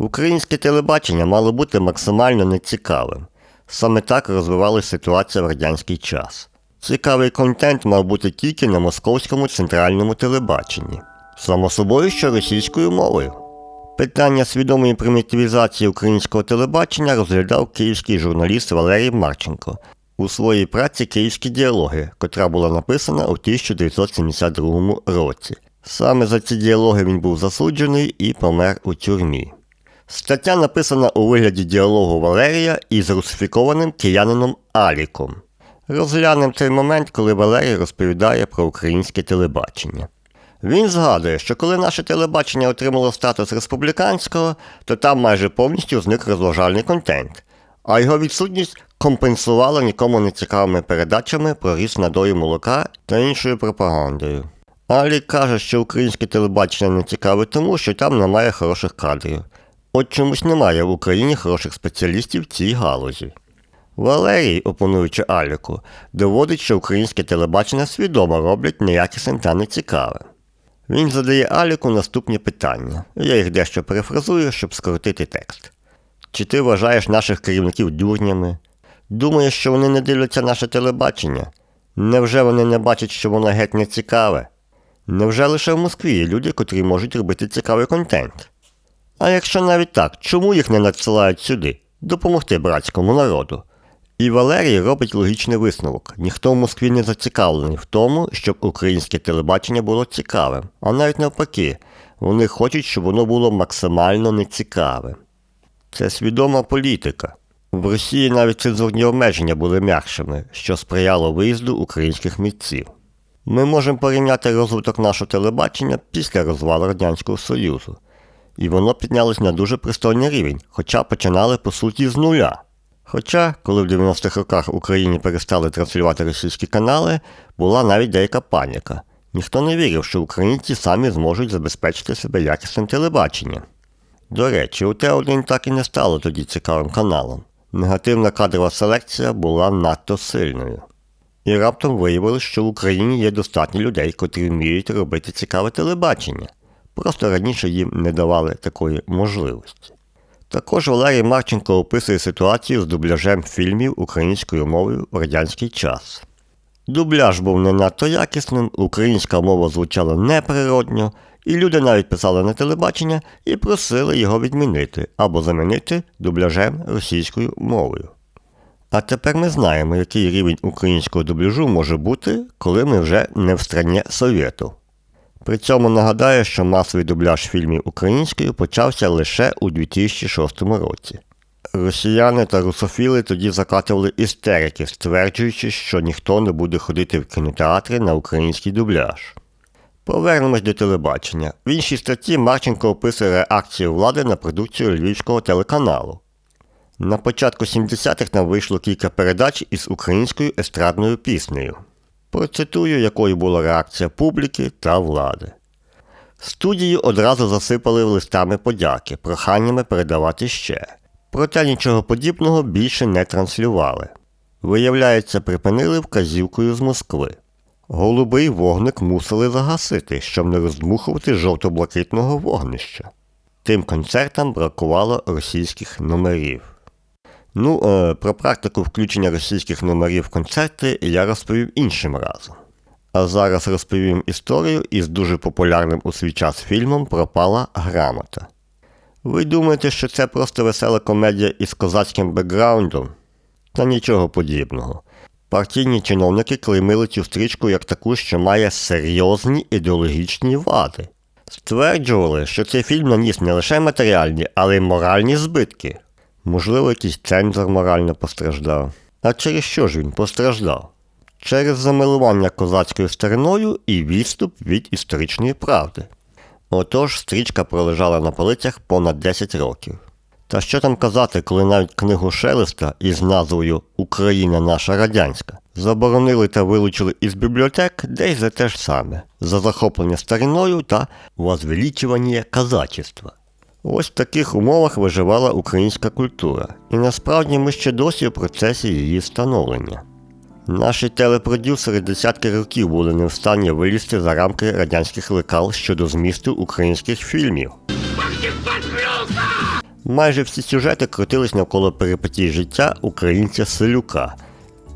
Українське телебачення мало бути максимально нецікавим. Саме так розвивалася ситуація в радянський час. Цікавий контент мав бути тільки на московському центральному телебаченні. Само собою, що російською мовою. Питання свідомої примітивізації українського телебачення розглядав київський журналіст Валерій Марченко у своїй праці Київські діалоги, котра була написана у 1972 році. Саме за ці діалоги він був засуджений і помер у тюрмі. Стаття написана у вигляді діалогу Валерія із русифікованим киянином Аліком. Розглянемо той момент, коли Валерій розповідає про українське телебачення. Він згадує, що коли наше телебачення отримало статус республіканського, то там майже повністю зник розважальний контент, а його відсутність компенсувала нікому не цікавими передачами про ріст надою молока та іншою пропагандою. Алік каже, що українське телебачення не цікаве тому, що там немає хороших кадрів. От чомусь немає в Україні хороших спеціалістів в цій галузі. Валерій, опонуючи Аліку, доводить, що українське телебачення свідомо роблять неякісним та нецікавим. Він задає Аліку наступні питання. Я їх дещо перефразую, щоб скоротити текст. Чи ти вважаєш наших керівників дурнями? Думаєш, що вони не дивляться наше телебачення? Невже вони не бачать, що воно геть не цікаве? Невже лише в Москві є люди, котрі можуть робити цікавий контент? А якщо навіть так, чому їх не надсилають сюди? Допомогти братському народу? І Валерій робить логічний висновок: ніхто в Москві не зацікавлений в тому, щоб українське телебачення було цікавим, а навіть навпаки, вони хочуть, щоб воно було максимально нецікавим. Це свідома політика. В Росії навіть цензурні обмеження були м'якшими, що сприяло виїзду українських митців. Ми можемо порівняти розвиток нашого телебачення після розвалу Радянського Союзу. І воно піднялось на дуже пристойний рівень, хоча починали по суті з нуля. Хоча, коли в 90-х роках в Україні перестали транслювати російські канали, була навіть деяка паніка. Ніхто не вірив, що українці самі зможуть забезпечити себе якісним телебаченням. До речі, у Т1 так і не стало тоді цікавим каналом. Негативна кадрова селекція була надто сильною. І раптом виявилось, що в Україні є достатньо людей, котрі вміють робити цікаве телебачення. Просто раніше їм не давали такої можливості. Також Валерій Марченко описує ситуацію з дубляжем фільмів українською мовою в радянський час. Дубляж був не надто якісним, українська мова звучала неприродньо, і люди навіть писали на телебачення і просили його відмінити або замінити дубляжем російською мовою. А тепер ми знаємо, який рівень українського дубляжу може бути, коли ми вже не в страні Совєту. При цьому нагадаю, що масовий дубляж фільмів українською почався лише у 2006 році. Росіяни та русофіли тоді закатували істерики, стверджуючи, що ніхто не буде ходити в кінотеатри на український дубляж. Повернемось до телебачення. В іншій статті Марченко описує реакцію влади на продукцію львівського телеканалу. На початку 70-х нам вийшло кілька передач із українською естрадною піснею. Процитую, якою була реакція публіки та влади. Студію одразу засипали листами подяки, проханнями передавати ще. Проте нічого подібного більше не транслювали. Виявляється, припинили вказівкою з Москви. Голубий вогник мусили загасити, щоб не роздмухувати жовто-блакитного вогнища. Тим концертам бракувало російських номерів. Ну, е, про практику включення російських номерів в концерти я розповів іншим разом. А зараз розповім історію із дуже популярним у свій час фільмом Пропала грамота. Ви думаєте, що це просто весела комедія із козацьким бекграундом? Та нічого подібного. Партійні чиновники клеймили цю стрічку як таку, що має серйозні ідеологічні вади. Стверджували, що цей фільм наніс не лише матеріальні, але й моральні збитки. Можливо, якийсь цензор морально постраждав. А через що ж він постраждав? Через замилування козацькою стариною і відступ від історичної правди. Отож, стрічка пролежала на полицях понад 10 років. Та що там казати, коли навіть книгу Шелеста із назвою Україна наша радянська заборонили та вилучили із бібліотек десь за те ж саме, за захоплення стариною та возвеличування казачества. Ось в таких умовах виживала українська культура, і насправді ми ще досі в процесі її встановлення. Наші телепродюсери десятки років були не в стані вилізти за рамки радянських лекал щодо змісту українських фільмів. Майже всі сюжети крутились навколо перипетій життя українця Селюка.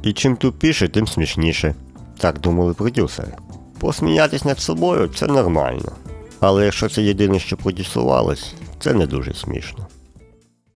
І чим тупіше, тим смішніше. Так думали продюсери. Посміятись над собою це нормально. Але якщо це єдине, що продюсувалось, це не дуже смішно.